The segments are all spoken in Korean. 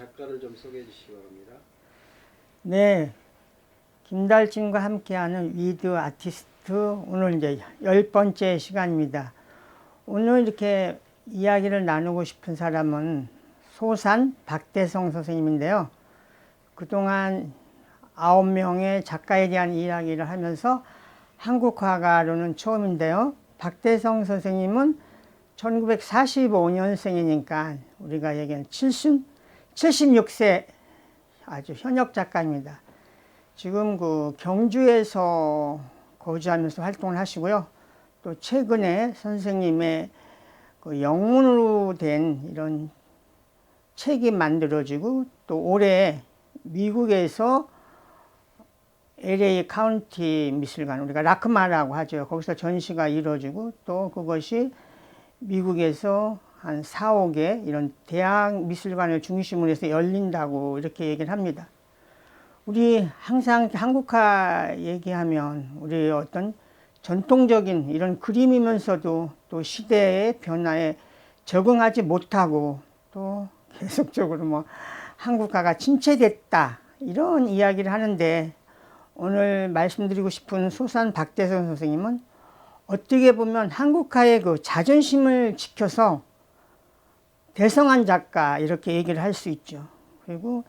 작가를 좀 소개해 주시기 바랍니다. 네. 김달진과 함께하는 위드 아티스트 오늘 이제 열 번째 시간입니다. 오늘 이렇게 이야기를 나누고 싶은 사람은 소산 박대성 선생님인데요. 그동안 아홉 명의 작가에 대한 이야기를 하면서 한국 화가로는 처음인데요. 박대성 선생님은 1945년생이니까 우리가 얘기하는 70, 76세 아주 현역 작가입니다. 지금 그 경주에서 거주하면서 활동을 하시고요. 또 최근에 선생님의 그 영문으로 된 이런 책이 만들어지고 또 올해 미국에서 LA 카운티 미술관 우리가 라크마라고 하죠. 거기서 전시가 이루어지고 또 그것이 미국에서 한 4, 5개 이런 대학 미술관을 중심으로 해서 열린다고 이렇게 얘기를 합니다. 우리 항상 한국화 얘기하면 우리 어떤 전통적인 이런 그림이면서도 또 시대의 변화에 적응하지 못하고 또 계속적으로 뭐 한국화가 침체됐다 이런 이야기를 하는데 오늘 말씀드리고 싶은 소산 박대선 선생님은 어떻게 보면 한국화의 그 자존심을 지켜서 대성한 작가 이렇게 얘기를 할 수 있죠. 그리고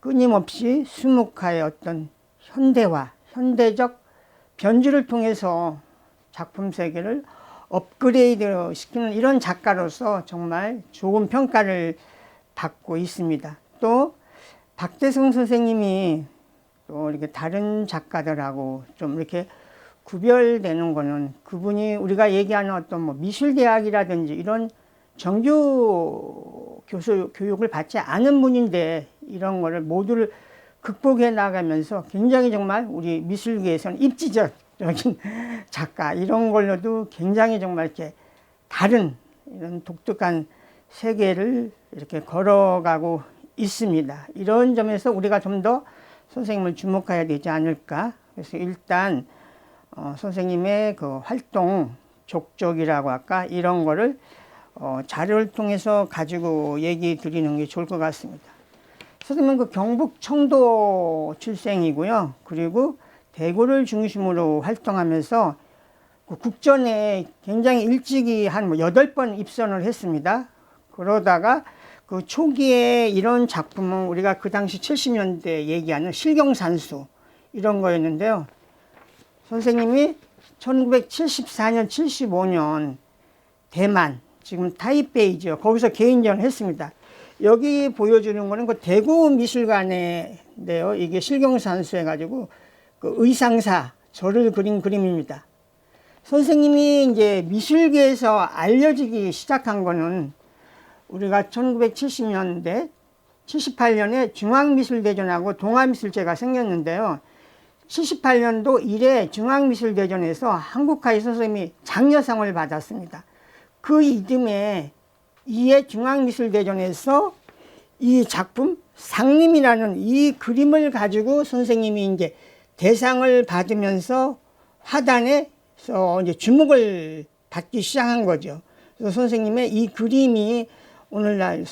끊임없이 수묵화의 어떤 현대화, 현대적 변주를 통해서 작품 세계를 업그레이드 시키는 이런 작가로서 정말 좋은 평가를 받고 있습니다. 또 박대성 선생님이 또 이렇게 다른 작가들하고 좀 이렇게 구별되는 거는 그분이 우리가 얘기하는 어떤 뭐 미술대학이라든지 이런 정규 교수 교육을 받지 않은 분인데 이런 거를 모두를 극복해 나가면서 굉장히 정말 우리 미술계에서는 입지적인 작가 이런 걸로도 굉장히 정말 이렇게 다른 이런 독특한 세계를 이렇게 걸어가고 있습니다. 이런 점에서 우리가 좀 더 선생님을 주목해야 되지 않을까. 그래서 일단 어, 선생님의 그 활동 족적이라고 할까 이런 거를 어, 자료를 통해서 가지고 얘기 드리는 게 좋을 것 같습니다. 선생님은 그 경북 청도 출생이고요. 그리고 대구를 중심으로 활동하면서 그 국전에 굉장히 일찍이 한 뭐 여덟 번 입선을 했습니다. 그러다가 그 초기에 이런 작품은 우리가 그 당시 70년대 얘기하는 실경산수 이런 거였는데요. 선생님이 1974년, 75년 대만, 지금 타이베이죠. 거기서 개인전을 했습니다. 여기 보여주는 거는 그 대구 미술관인데요. 이게 실경산수 해가지고 그 의상사, 저를 그린 그림입니다. 선생님이 이제 미술계에서 알려지기 시작한 거는 우리가 1970년대, 78년에 중앙미술대전하고 동아미술제가 생겼는데요. 78년도 1회 중앙미술대전에서 한국화의 선생님이 장려상을 받았습니다. 그 이듬해 2회 중앙미술대전에서 이 작품 상림이라는 이 그림을 가지고 선생님이 이제 대상을 받으면서 화단에서 이제 주목을 받기 시작한 거죠. 그래서 선생님의 이 그림이 오늘날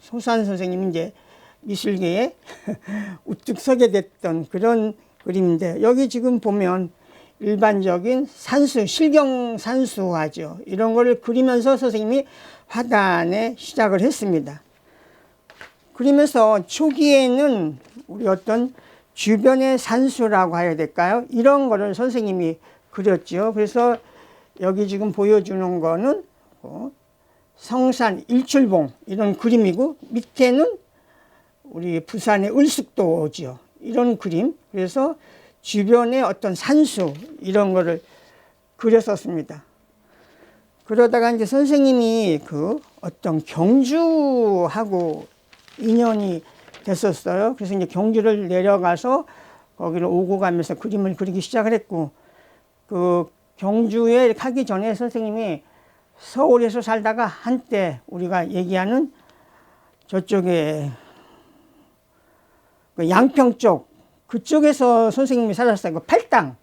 소산 선생님이 이제 미술계에 우뚝 서게 됐던 그런 그림인데 여기 지금 보면 일반적인 산수, 실경 산수화죠. 이런 거를 그리면서 선생님이 화단에 시작을 했습니다. 그리면서 초기에는 우리 어떤 주변의 산수라고 해야 될까요? 이런 거를 선생님이 그렸죠. 그래서 여기 지금 보여주는 거는 어, 성산 일출봉 이런 그림이고 밑에는 우리 부산의 을숙도죠. 이런 그림. 그래서 주변의 어떤 산수 이런 거를 그렸었습니다. 그러다가 이제 선생님이 그 어떤 경주하고 인연이 됐었어요. 그래서 이제 경주를 내려가서 거기를 오고 가면서 그림을 그리기 시작을 했고 그 경주에 가기 전에 선생님이 서울에서 살다가 한때 우리가 얘기하는 저쪽에 그 양평 쪽 그쪽에서 선생님이 살았어요. 그 팔당.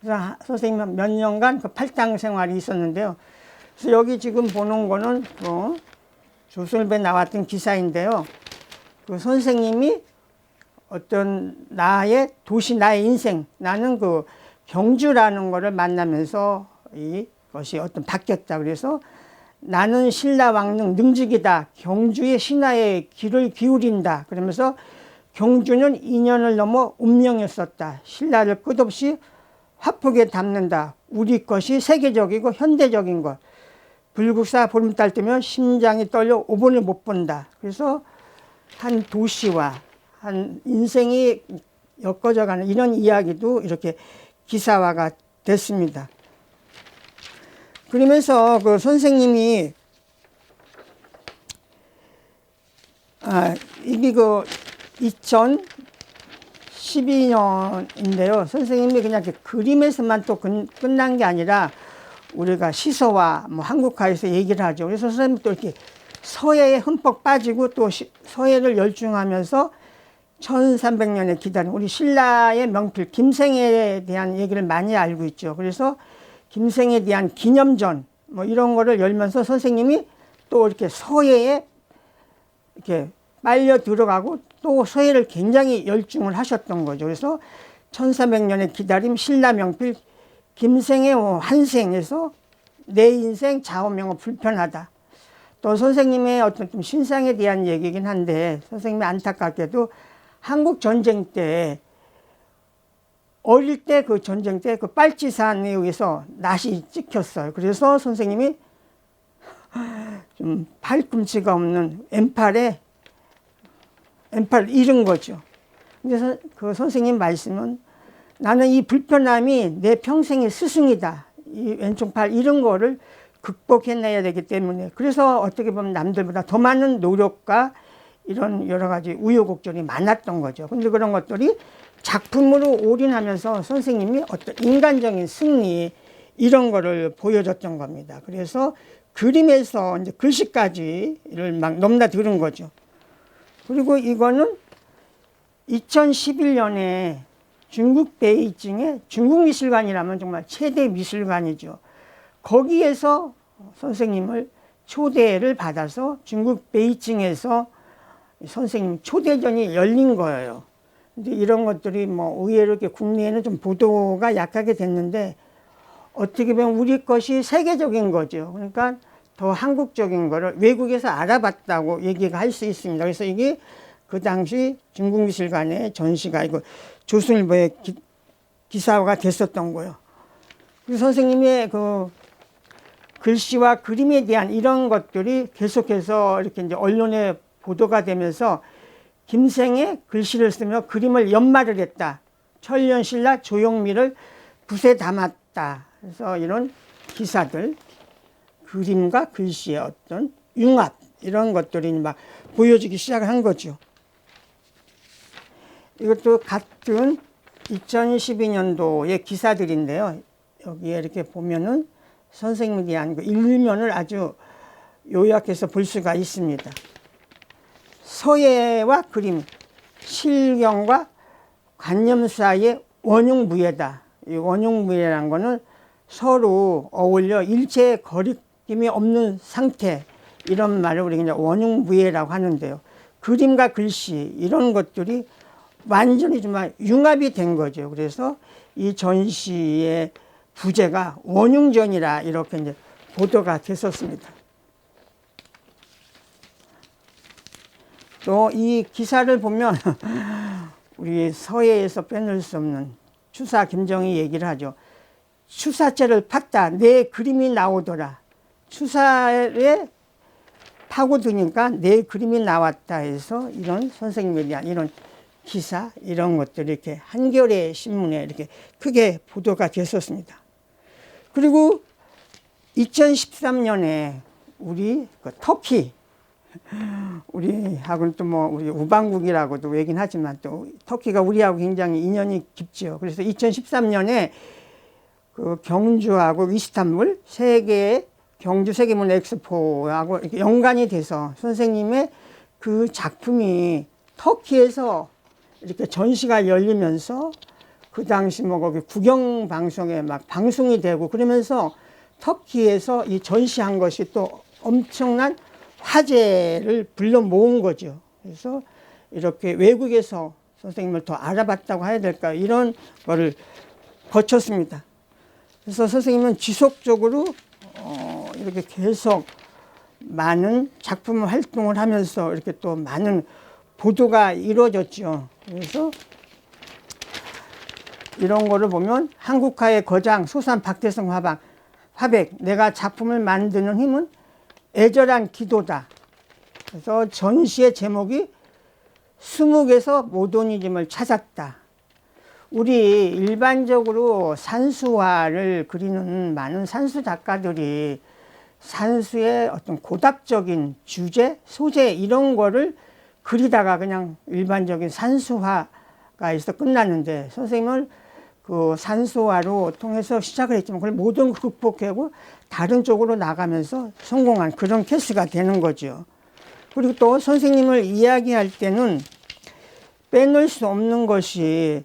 그래서 선생님 몇 년간 그 팔당 생활이 있었는데요. 그래서 여기 지금 보는 거는 뭐 조선일보에 나왔던 기사인데요. 그 선생님이 어떤 나의 도시 나의 인생 나는 그 경주라는 거를 만나면서 이것이 어떤 바뀌었다 그래서 나는 신라 왕릉 능직이다 경주의 신하의 귀를 기울인다 그러면서 경주는 인연을 넘어 운명이었었다. 신라를 끝없이 화폭에 담는다. 우리 것이 세계적이고 현대적인 것. 불국사 보름달 뜨면 심장이 떨려 5분을 못 본다. 그래서 한 도시와 한 인생이 엮어져 가는 이런 이야기도 이렇게 기사화가 됐습니다. 그러면서 그 선생님이 아 이게 그 2012년인데요. 선생님이 그냥 이렇게 그림에서만 또 끝- 끝난 게 아니라 우리가 시서와 뭐 한국화에서 얘기를 하죠. 그래서 선생님 또 이렇게 서예에 흠뻑 빠지고 또 시- 서예를 열중하면서 1300년의 기다림 우리 신라의 명필 김생에 대한 얘기를 많이 알고 있죠. 그래서 김생에 대한 기념전 뭐 이런 거를 열면서 선생님이 또 이렇게 서예에 이렇게 빨려 들어가고 또 서예를 굉장히 열중을 하셨던 거죠. 그래서 1300년의 기다림 신라 명필 김생의 뭐 한생에서 내 인생 좌우명은 불편하다. 또 선생님의 어떤 좀 신상에 대한 얘기긴 한데 선생님이 안타깝게도 한국 전쟁 때 어릴 때 그 전쟁 때 그 빨치산에 의해서 낫이 찍혔어요. 그래서 선생님이 좀 팔꿈치가 없는 왼팔에 왼팔 잃은 거죠. 그래서 그 선생님 말씀은 나는 이 불편함이 내 평생의 스승이다. 이 왼쪽 팔 잃은 거를 극복해내야 되기 때문에 그래서 어떻게 보면 남들보다 더 많은 노력과 이런 여러 가지 우여곡절이 많았던 거죠. 근데 그런 것들이 작품으로 올인하면서 선생님이 어떤 인간적인 승리 이런 거를 보여줬던 겁니다. 그래서 그림에서 이제 글씨까지를 막 넘나들은 거죠. 그리고 이거는 2011년에 중국 베이징의 중국 미술관이라면 정말 최대 미술관이죠. 거기에서 선생님을 초대를 받아서 중국 베이징에서 선생님 초대전이 열린 거예요. 근데 이런 것들이 뭐 의외로 이렇게 국내에는 좀 보도가 약하게 됐는데 어떻게 보면 우리 것이 세계적인 거죠. 그러니까 더 한국적인 거를 외국에서 알아봤다고 얘기가 할 수 있습니다. 그래서 이게 그 당시 중국 미술관의 전시가 이거 조선일보에 기, 기사화가 됐었던 거예요. 그 선생님의 그 글씨와 그림에 대한 이런 것들이 계속해서 이렇게 이제 언론에 보도가 되면서 김생의 글씨를 쓰며 그림을 연마를 했다. 천년신라 조용미를 붓에 담았다. 그래서 이런 기사들, 그림과 글씨의 어떤 융합 이런 것들이 막 보여지기 시작을 한 거죠. 이것도 같은 2012년도의 기사들인데요. 여기에 이렇게 보면은 선생님에 대한 그 일면을 아주 요약해서 볼 수가 있습니다. 서예와 그림, 실경과 관념 사이의 원흉무예다. 이 원흉무예라는 거는 서로 어울려 일체의 거리 낌이 없는 상태 이런 말을 우리가 이제 원흉무예라고 하는데요. 그림과 글씨 이런 것들이 완전히 정말 융합이 된 거죠. 그래서 이 전시의 부제가 원흉전이라 이렇게 이제 보도가 됐었습니다. 또 이 기사를 보면 우리 서예에서 빼놓을 수 없는 추사 김정희 얘기를 하죠. 추사체를 팠다. 내 그림이 나오더라. 추사에 파고드니까 내 그림이 나왔다 해서 이런 선생님에 대한 이런 기사 이런 것들이 이렇게 한겨레 신문에 이렇게 크게 보도가 됐었습니다. 그리고 2013년에 우리 그 터키 우리하고는 또 뭐 우리 우방국이라고도 얘기는 하지만 또 터키가 우리하고 굉장히 인연이 깊죠. 그래서 2013년에 그 경주하고 이스탄불 세계 경주 세계문 엑스포하고 연관이 돼서 선생님의 그 작품이 터키에서 이렇게 전시가 열리면서 그 당시 뭐 거기 국영 방송에 막 방송이 되고 그러면서 터키에서 이 전시한 것이 또 엄청난 화제를 불러 모은 거죠. 그래서 이렇게 외국에서 선생님을 더 알아봤다고 해야 될까 이런 거를 거쳤습니다. 그래서 선생님은 지속적으로 어, 이렇게 계속 많은 작품 활동을 하면서 이렇게 또 많은 보도가 이루어졌죠. 그래서 이런 거를 보면 한국화의 거장 소산 박대성 화방 화백 내가 작품을 만드는 힘은 애절한 기도다. 그래서 전시의 제목이 수묵에서 모더니즘을 찾았다. 우리 일반적으로 산수화를 그리는 많은 산수 작가들이 산수의 어떤 고답적인 주제, 소재 이런 거를 그리다가 그냥 일반적인 산수화가 있어 끝났는데 선생님은 그 산수화로 통해서 시작을 했지만 그걸 모든 걸 극복하고 다른 쪽으로 나가면서 성공한 그런 케이스가 되는 거죠. 그리고 또 선생님을 이야기할 때는 빼놓을 수 없는 것이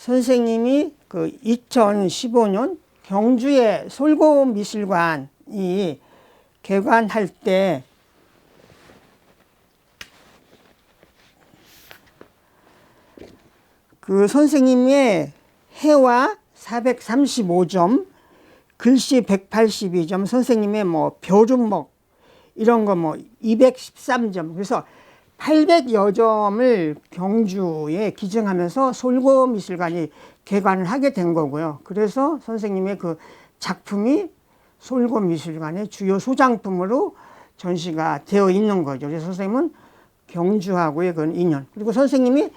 선생님이 그 2015년 경주의 솔고 미술관이 개관할 때 그 선생님의 해와 435점, 글씨 182점, 선생님의 뭐 벼룩목 이런 거 뭐 213점. 그래서 800여 점을 경주에 기증하면서 솔고 미술관이 개관을 하게 된 거고요. 그래서 선생님의 그 작품이 솔고 미술관의 주요 소장품으로 전시가 되어 있는 거죠. 그래서 선생님은 경주하고의 그런 인연. 그리고 선생님이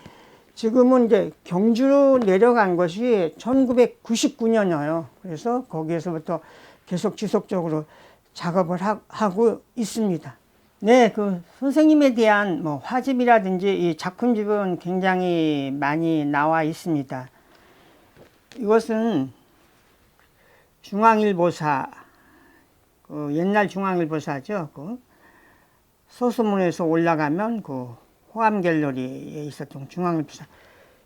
지금은 이제 경주로 내려간 것이 1999년이에요. 그래서 거기에서부터 계속 지속적으로 작업을 하, 하고 있습니다. 네, 그 선생님에 대한 뭐 화집이라든지 이 작품집은 굉장히 많이 나와 있습니다. 이것은 중앙일보사, 그 옛날 중앙일보사죠. 그 소수문에서 올라가면 그 호암 갤러리에 있었던 중앙일보사.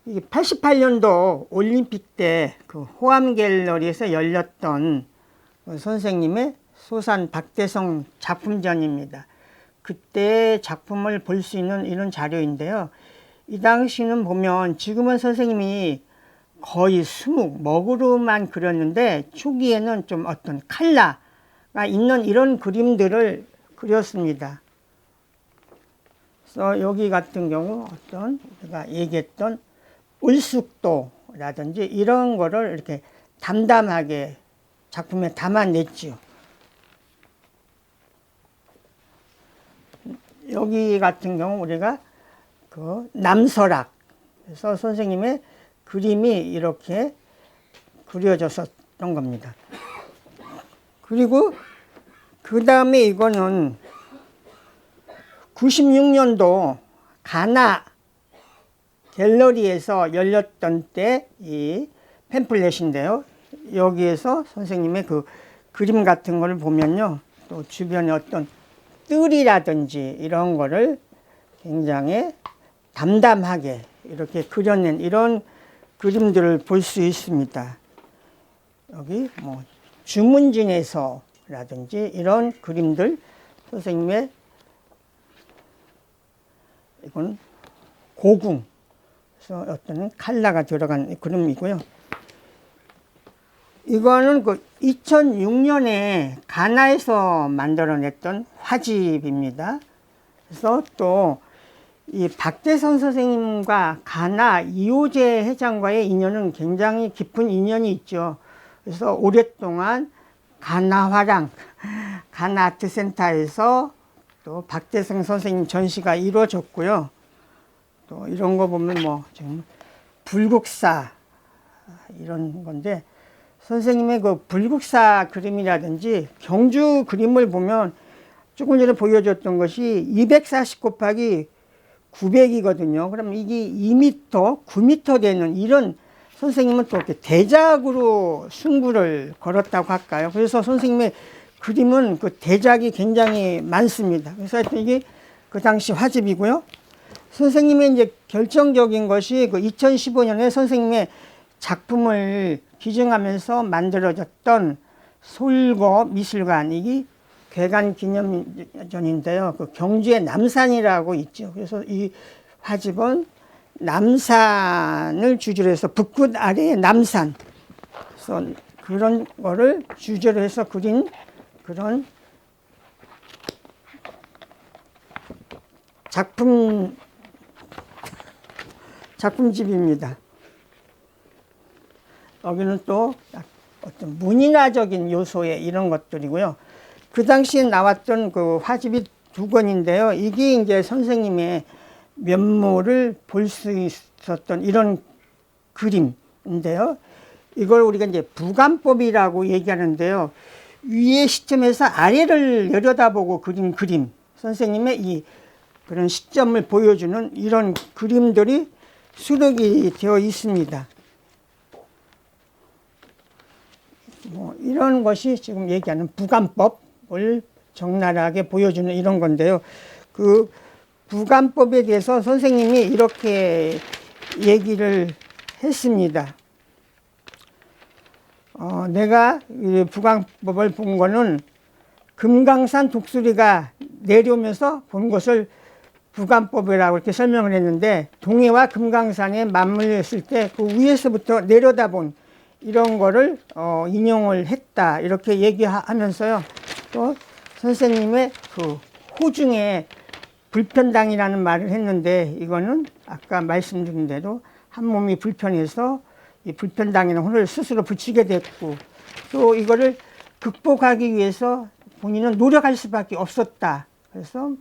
이게 88년도 올림픽 때 그 호암 갤러리에서 열렸던 그 선생님의 소산 박대성 작품전입니다. 그때 작품을 볼 수 있는 이런 자료인데요. 이 당시는 보면 지금은 선생님이 거의 수묵, 먹으로만 그렸는데 초기에는 좀 어떤 칼라가 있는 이런 그림들을 그렸습니다. 그래서 여기 같은 경우 어떤 제가 얘기했던 울숙도라든지 이런 거를 이렇게 담담하게 작품에 담아냈지요. 여기 같은 경우 우리가 그 남설악 그래서 선생님의 그림이 이렇게 그려졌었던 겁니다. 그리고 그 다음에 이거는 96년도 가나 갤러리에서 열렸던 때 이 팸플렛인데요. 여기에서 선생님의 그 그림 같은 거를 보면요. 또 주변에 어떤 뜰이라든지 이런 거를 굉장히 담담하게 이렇게 그려낸 이런 그림들을 볼 수 있습니다. 여기 뭐 주문진에서라든지 이런 그림들 선생님의 이건 고궁 그래서 어떤 칼라가 들어간 그림이고요. 이거는 그 2006년에 가나에서 만들어냈던 화집입니다. 그래서 또 이 박대성 선생님과 가나 이호재 회장과의 인연은 굉장히 깊은 인연이 있죠. 그래서 오랫동안 가나 화랑, 가나 아트센터에서 또 박대성 선생님 전시가 이루어졌고요. 또 이런 거 보면 뭐 지금 불국사 이런 건데 선생님의 그 불국사 그림이라든지 경주 그림을 보면 조금 전에 보여줬던 것이 240 곱하기 900이거든요. 그럼 이게 2m, 9m 되는 이런 선생님은 또 이렇게 대작으로 승부를 걸었다고 할까요? 그래서 선생님의 그림은 그 대작이 굉장히 많습니다. 그래서 하여튼 이게 그 당시 화집이고요. 선생님의 이제 결정적인 것이 그 2015년에 선생님의 작품을 기증하면서 만들어졌던 솔거 미술관이 개간 기념전인데요. 그 경주의 남산이라고 있죠. 그래서 이 화집은 남산을 주제로 해서 북극 아래의 남산. 그래서 그런 거를 주제로 해서 그린 그런 작품 작품집입니다. 여기는 또 어떤 문인화적인 요소의 이런 것들이고요. 그 당시에 나왔던 그 화집이 두 권인데요. 이게 이제 선생님의 면모를 볼 수 있었던 이런 그림인데요. 이걸 우리가 이제 부감법이라고 얘기하는데요. 위의 시점에서 아래를 내려다보고 그린 그림. 선생님의 이 그런 시점을 보여주는 이런 그림들이 수록이 되어 있습니다. 뭐 이런 것이 지금 얘기하는 부감법을 적나라하게 보여주는 이런 건데요. 그 부감법에 대해서 선생님이 이렇게 얘기를 했습니다. 어, 내가 이 부감법을 본 거는 금강산 독수리가 내려오면서 본 것을 부감법이라고 이렇게 설명을 했는데 동해와 금강산에 맞물렸을 때 그 위에서부터 내려다본 이런 거를 어, 인용을 했다. 이렇게 얘기하면서요. 또 선생님의 그 호중에 불편당이라는 말을 했는데 이거는 아까 말씀드린 대로 한 몸이 불편해서 이 불편당이라는 혼을 스스로 붙이게 됐고 또 이거를 극복하기 위해서 본인은 노력할 수밖에 없었다. 그래서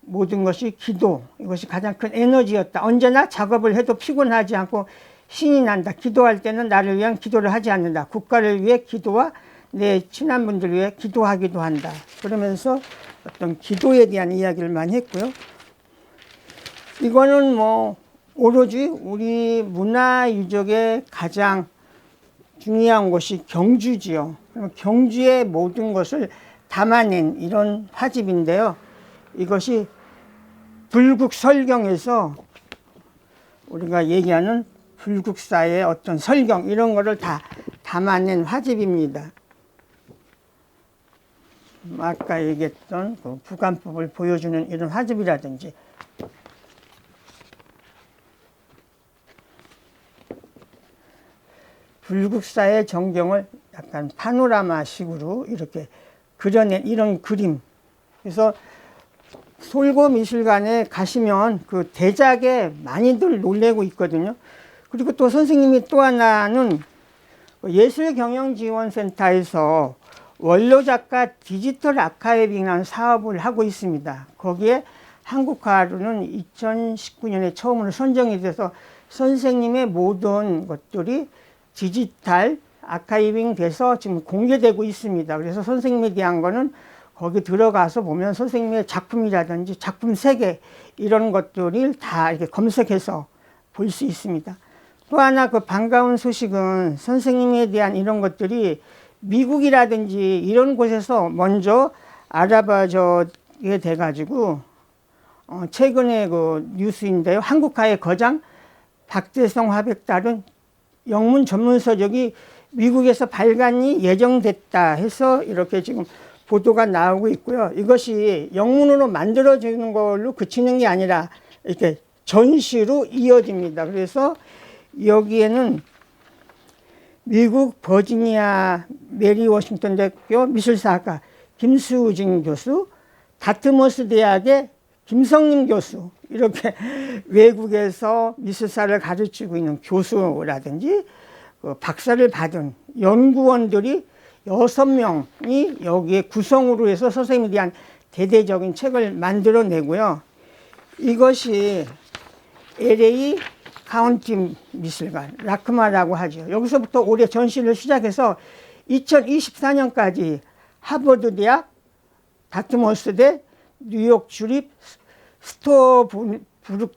모든 것이 기도 이것이 가장 큰 에너지였다. 언제나 작업을 해도 피곤하지 않고 신이 난다. 기도할 때는 나를 위한 기도를 하지 않는다. 국가를 위해 기도와 내 친한 분들을 위해 기도하기도 한다. 그러면서 어떤 기도에 대한 이야기를 많이 했고요. 이거는 뭐 오로지 우리 문화 유적의 가장 중요한 곳이 경주지요. 경주의 모든 것을 담아낸 이런 화집인데요. 이것이 불국설경에서 우리가 얘기하는 불국사의 어떤 설경 이런 거를 다 담아낸 화집입니다. 아까 얘기했던 그 부관법을 보여주는 이런 화집이라든지 불국사의 전경을 약간 파노라마식으로 이렇게 그려낸 이런 그림. 그래서 솔고 미술관에 가시면 그 대작에 많이들 놀래고 있거든요. 그리고 또 선생님이 또 하나는 예술경영지원센터에서 원로 작가 디지털 아카이빙이라는 사업을 하고 있습니다. 거기에 한국화로는 2019년에 처음으로 선정이 돼서 선생님의 모든 것들이 디지털 아카이빙 돼서 지금 공개되고 있습니다. 그래서 선생님에 대한 거는 거기 들어가서 보면 선생님의 작품이라든지 작품 세계 이런 것들을 다 이렇게 검색해서 볼 수 있습니다. 또 하나 그 반가운 소식은 선생님에 대한 이런 것들이 미국이라든지 이런 곳에서 먼저 알아봐져게 돼가지고 어 최근에 그 뉴스인데요. 한국화의 거장 박대성 화백달은 영문 전문 서 적이 미국에서 발간이 예정됐다 해서 이렇게 지금 보도가 나오고 있고요. 이것이 영문으로 만들어지는 걸로 그치는 게 아니라 이렇게 전시로 이어집니다. 그래서 여기에는 미국 버지니아 메리 워싱턴 대학교 미술사학과 김수진 교수, 다트머스 대학의 김성림 교수, 이렇게 외국에서 미술사를 가르치고 있는 교수라든지 그 박사를 받은 연구원들이 여섯 명이 여기에 구성으로 해서 선생님에 대한 대대적인 책을 만들어내고요. 이것이 LA 카운티 미술관, 라크마라고 하죠. 여기서부터 올해 전시를 시작해서 2024년까지 하버드 대학, 다트머스 대, 뉴욕 주립, 스토브룩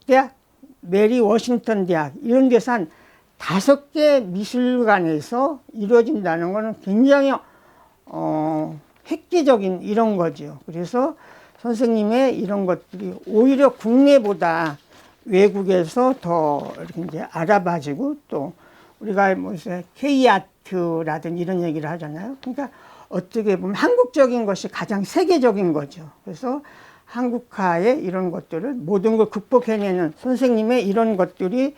대학, 메리 워싱턴 대학 이런 데서 한 다섯 개 미술관에서 이루어진다는 것은 굉장히 어, 획기적인 이런 거죠. 그래서 선생님의 이런 것들이 오히려 국내보다 외국에서 더 이렇게 이제 알아봐지고 또 우리가 무슨 K 아트라든 이런 얘기를 하잖아요. 그러니까 어떻게 보면 한국적인 것이 가장 세계적인 거죠. 그래서 한국화의 이런 것들을 모든 걸 극복해내는 선생님의 이런 것들이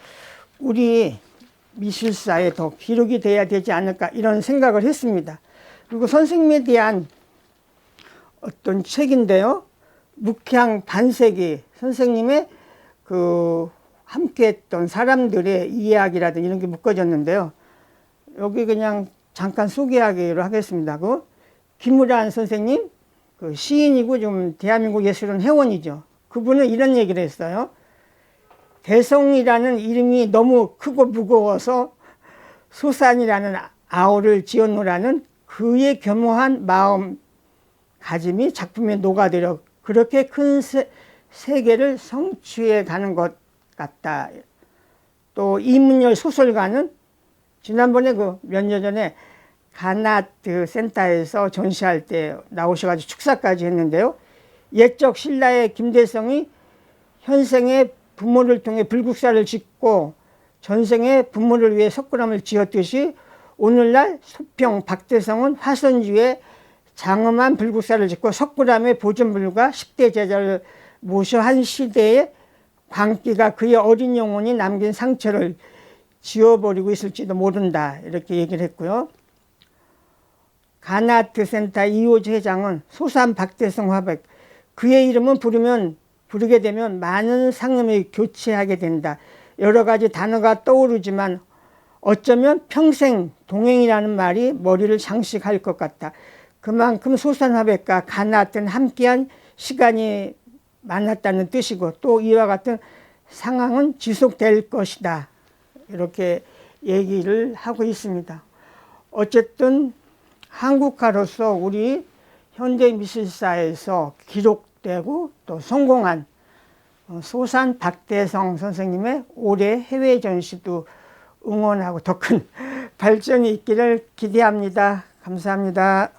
우리 미술사에 더 기록이 돼야 되지 않을까 이런 생각을 했습니다. 그리고 선생님에 대한 어떤 책인데요. 묵향 반세기 선생님의 그 함께 했던 사람들의 이야기라든지 이런 게 묶어졌는데요. 여기 그냥 잠깐 소개하기로 하겠습니다. 그 김우란 선생님 그 시인이고 좀 대한민국 예술은 회원이죠. 그분은 이런 얘기를 했어요. 대성이라는 이름이 너무 크고 무거워서 소산이라는 아우를 지어놓으라는 그의 겸허한 마음 가짐이 작품에 녹아들어 그렇게 큰 세, 세계를 성취해 가는 것 같다. 또 이문열 소설가는 지난번에 그 몇 년 전에 가나트 센터에서 전시할 때 나오셔가지고 축사까지 했는데요. 옛적 신라의 김대성이 현생의 부모를 통해 불국사를 짓고 전생에 부모를 위해 석굴암을 지었듯이 오늘날 소평 박대성은 화선주에 장엄한 불국사를 짓고 석굴암의 보존불과 10대 제자를 모셔 한 시대에 광기가 그의 어린 영혼이 남긴 상처를 지워버리고 있을지도 모른다 이렇게 얘기를 했고요. 가나트 센터 이호주 회장은 소산 박대성 화백 그의 이름은 부르면 부르게 되면 많은 상음이 교체하게 된다. 여러 가지 단어가 떠오르지만 어쩌면 평생 동행이라는 말이 머리를 장식할 것 같다. 그만큼 소산화백과 가나트는 함께한 시간이 많았다는 뜻이고 또 이와 같은 상황은 지속될 것이다. 이렇게 얘기를 하고 있습니다. 어쨌든 한국화로서 우리 현대 미술사에서 기록되고 또 성공한 어, 소산 박대성 선생님의 올해 해외 전시도 응원하고 더 큰 발전이 있기를 기대합니다. 감사합니다.